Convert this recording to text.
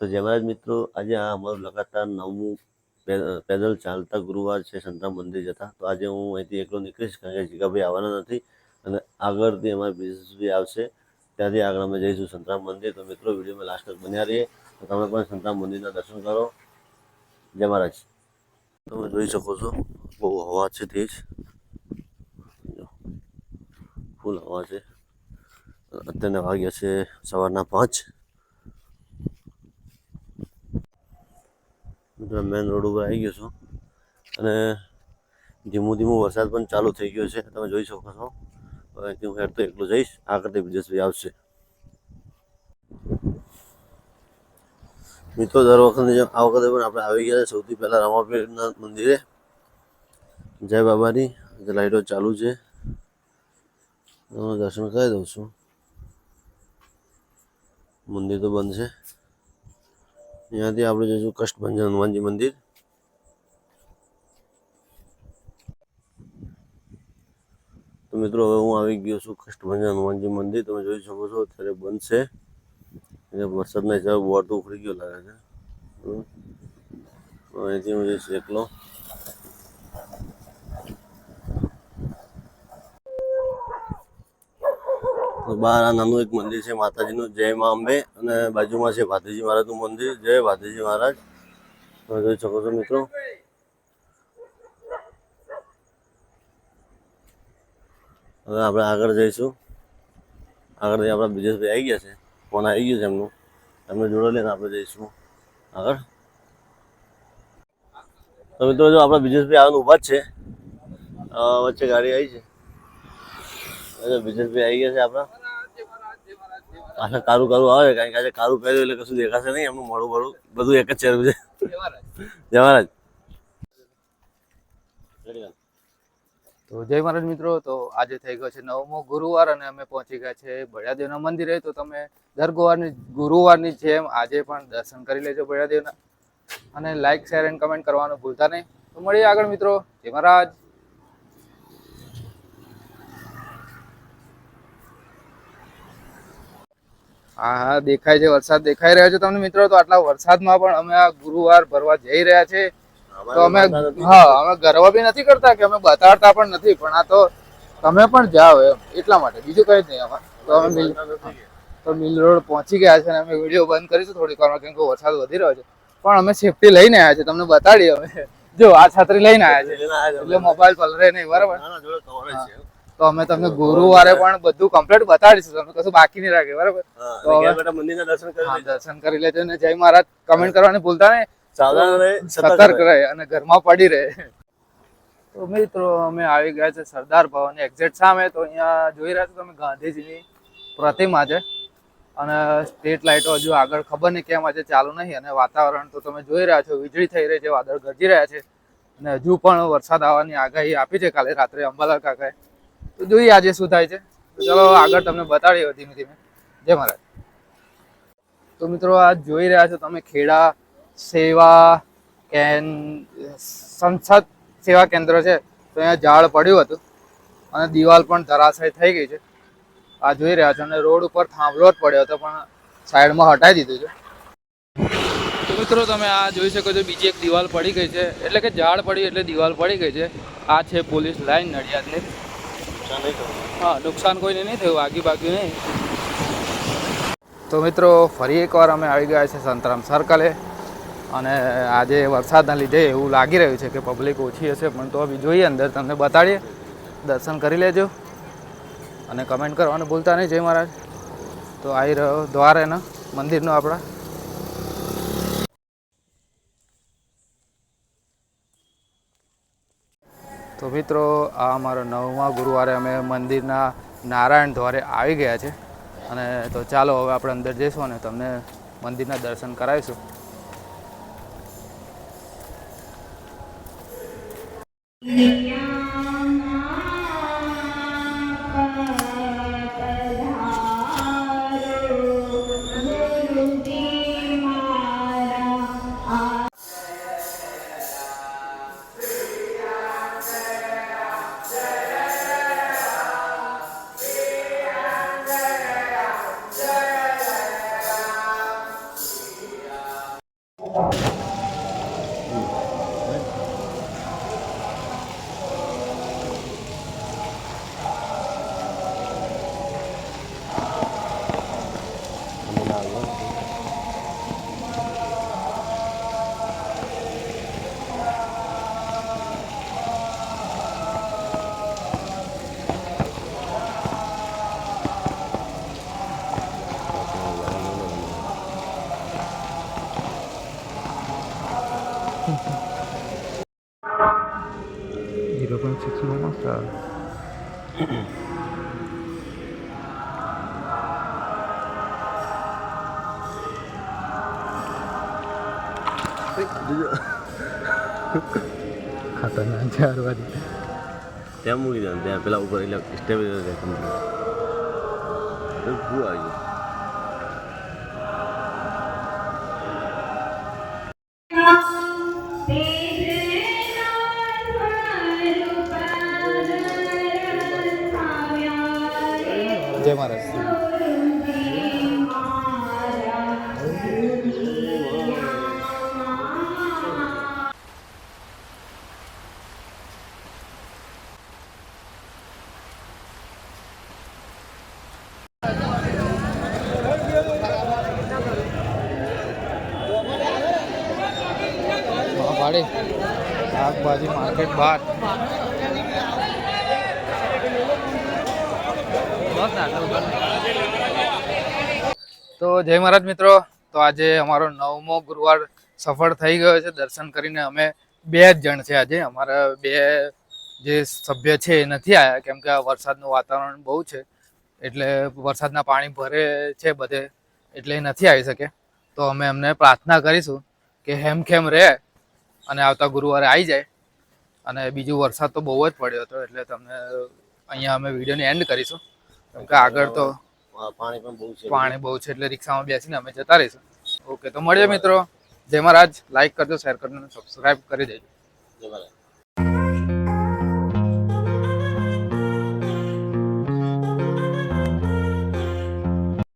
તો જય મિત્રો આજે આ અમારું લગાતાર નવમું પેદલ ચાલતા ગુરુવાર છે સંતરામ મંદિર જતા, તો આજે હું અહીંથી એકલો નીકળીશ કારણ કે જીગાભાઈ આવવાના નથી અને આગળથી બિઝનેસ બી આવશે. ત્યાંથી આગળ અમે જઈશું સંતરામ મંદિર. તો મિત્રો, વિડીયોમાં લાસ્ટ તક બન્યા રહીએ. તો તમે પણ સંતરામ મંદિરના દર્શન કરો. જય મહારાજ. તમે જોઈ શકો છો, બહુ હવા છે તેજ. ફૂલ હવા છે. અત્યારના વાગ્યા છે સવારના પાંચ. મિત્રો, મેન રોડ ઉપર આવી ગયો છું. અને ધીમું ધીમું વરસાદ પણ ચાલુ થઈ ગયો છે. તમે જોઈ શકો છો. અહીંથી હું હેડ તો એકલો જઈશ. આ કરતા વિજયભાઈ આવશે. મિત્રો, દર વખતે આ વખતે પણ આપણે આવી ગયા છે. સૌથી પહેલાં રમાપીરના મંદિરે. જય બાબાની. લાઈટો ચાલુ છે. દર્શન કરી દઉં છું. મંદિર તો બંધ છે. અહીંયાથી આપણે જઈશું કષ્ટભંજન હનુમાનજી મંદિર. તો મિત્રો, હવે હું આવી ગયો છું કષ્ટભંજન હનુમાનજી મંદિર. તમે જોઈ શકો છો, અત્યારે બંધ છે એટલે વરસાદના હિસાબે બોર્ડ તો ઉખડી ગયો લાગે છે. અહીંથી હું જઈશ એકલો. બહાર આ નાનું એક મંદિર છે, માતાજીનું. જય મા અંબે અને બાજુમાં છે ભાતીજી મહારાજનું મંદિર. જય ભાતીજી મહારાજ. જોઈ શકો છો મિત્રો. હવે આપણે આગળ જઈશું. આગળ આપણા બ્રિજેશભાઈ આવી ગયા છે. ફોન આવી ગયું છે એમનું. એમને જોડે લઈને આપણે જઈશું. આગળ. તો મિત્રો, જો આપણા બ્રિજેશભાઈ આવવાનું ઊભા જ છે. વચ્ચે ગાડી આવી છે. હવે બીજેશભાઈ આવી ગયા છે આપણા? પાછા કારું કારું આવે, કારણ કે આજે કારું પહેર્યું એટલે કશું દેખાશે નહીં, એમનું મોડું મોડું બધું એક જ ચહેરું છે જય મહારાજ તો જય મહારાજ મિત્રો, તો આજે થઈ ગયો છે નવમો ગુરુવાર અને અમે પહોંચી ગયા છે બળિયાદેવના મંદિરે. તો તમે દર ગુરુવારની ગુરુવારની જેમ આજે પણ દર્શન કરી લેજો બળિયાદેવના. અને લાઈક શેર એન્ડ કમેન્ટ કરવાનું ભૂલતા નહીં. તો મળીએ આગળ મિત્રો. જય મહારાજ. હા હા દેખાય છે વરસાદ દેખાઈ રહ્યો છે તમને મિત્રો તો આટલા વરસાદમાં પણ અમે આ ગુરુવાર ભરવા જઈ રહ્યા છે. તો અમે હા અમે ગર્વ બી નથી કરતા કે અમે બતાડતા પણ નથી પણ આ તો તમે પણ જાઓ એમ એટલા માટે બીજું કઈ જ નહીં અમારે. તો અમે મિલ તો મિલ રોડ પહોંચી ગયા છે અને અમે વીડિયો બંધ કરીશું થોડીક વારમાં કેમ કે વરસાદ વધી રહ્યો છે. પણ અમે સેફટી લઈને આવ્યા છે તમને બતાડીએ અમે. જો આ છત્રી લઈને આવ્યા છે એટલે મોબાઈલ પલરે નહીં બરાબર? તો અમે તમને ગુરુવારે પણ બધું કમ્પ્લીટ બતાડીશું. તમે કશું બાકી નહીં રાખે બરાબર? તો હવે- મંદિરના દર્શન કરી. દર્શન કરી લેજો ને જય મહારાજ. કમેન્ટ કરવાની ભૂલતા ને સાવધાન રહે સતર્ક રહે. અને ઘરમાં પડી રહે. તો મિત્રો અમે આવી ગયા છે સરદાર ભવન એક્ઝેક્ટ સામે. તો અહીંયા જોઈ રહ્યા છો તમે ગાંધીજીની પ્રતિમા છે. અને સ્ટ્રીટ લાઇટો હજુ આગળ ખબર નહીં કેમ આજે ચાલુ નહીં. અને વાતાવરણ તો તમે જોઈ રહ્યા છો વીજળી થઈ રહી છે વાદળ ગરજી રહ્યા છે. અને હજુ પણ વરસાદ આવવાની આગાહી આપી છે. કાલે રાત્રે અંબાલાલ કાકાએ. તો જોઈએ આજે શું થાય છે. ચલો આગળ તમને બતાડીએ ધીમે ધીમે. જય મહારાજ. તો મિત્રો આ જોઈ રહ્યા છો તમે ખેડા સેવા કેન, સંસદ સેવા કેન્દ્ર છે. તો અહીંયા ઝાડ પડ્યું હતું અને દિવાલ પણ ધરાશય થઈ ગઈ છે. આ જોઈ રહ્યા છો અને રોડ ઉપર થાંભલો જ પડ્યો હતો, પણ સાઈડમાં હટાવી દીધું છે. તો મિત્રો તમે આ જોઈ શકો છો, બીજી એક દિવાલ પડી ગઈ છે. એટલે કે ઝાડ પડ્યું એટલે દિવાલ પડી ગઈ છે. આ છે પોલીસ લાઈન નડિયાદની. હા નુકસાન કોઈને નહીં થયું આગી બાગ્યું નહીં. તો મિત્રો ફરી એકવાર અમે આવી ગયા છે સંતરામ સર્કલે અને આજે વરસાદના લીધે એવું લાગી રહ્યું છે કે પબ્લિક ઓછી હશે પણ તો બી જોઈએ અંદર તમને બતાડીએ. દર્શન કરી લેજો અને કમેન્ટ કરવાનું ભૂલતા નહીં જય મહારાજ. તો આવી રહ્યો દ્વાર એના મંદિરનો આપણા તો મિત્રો, આ અમારો નવમા ગુરુવારે અમે મંદિરના નારાયણ દ્વારે આવી ગયા છે અને તો ચાલો હવે આપણે અંદર જઈશું અને તમને મંદિરના દર્શન કરાવીશું Yeah. lo consigo mostrar. Ya murieron, ya pelado por ahí, la estrella de la comunidad. Es. જય મહારાજ. ભાડે શાકભાજી માર્કેટ બહાર તો જય મહારાજ મિત્રો. તો આજે અમારો નવમો ગુરુવાર સફળ થઈ ગયો છે. દર્શન કરીને અમે બે જ જણ છે આજે. અમારા બે જે સભ્ય છે એ નથી આવ્યા કેમ કે વરસાદનું વાતાવરણ બહુ છે. એટલે વરસાદના પાણી ભરે છે બધે, એટલે નથી આવી શકે. તો અમે એમને પ્રાર્થના કરીશું કે હેમખેમ રહે અને આવતા ગુરુવારે આવી જાય. અને બીજું વરસાદ તો બહુ જ પડ્યો હતો, એટલે તમને અહીંયા અમે વિડીયોને એન્ડ કરીશું. કેમ કે આગળ તો પાણી પણ બહુ છે. પાણી બહુ છે એટલે રિક્ષામાં બેસીને અમે જતા રહીશું. ઓકે તો મળીએ મિત્રો. જય મહારાજ. લાઈક કરજો શેર કરજો અને સબસ્ક્રાઈબ કરી દેજો. જય મહારાજ.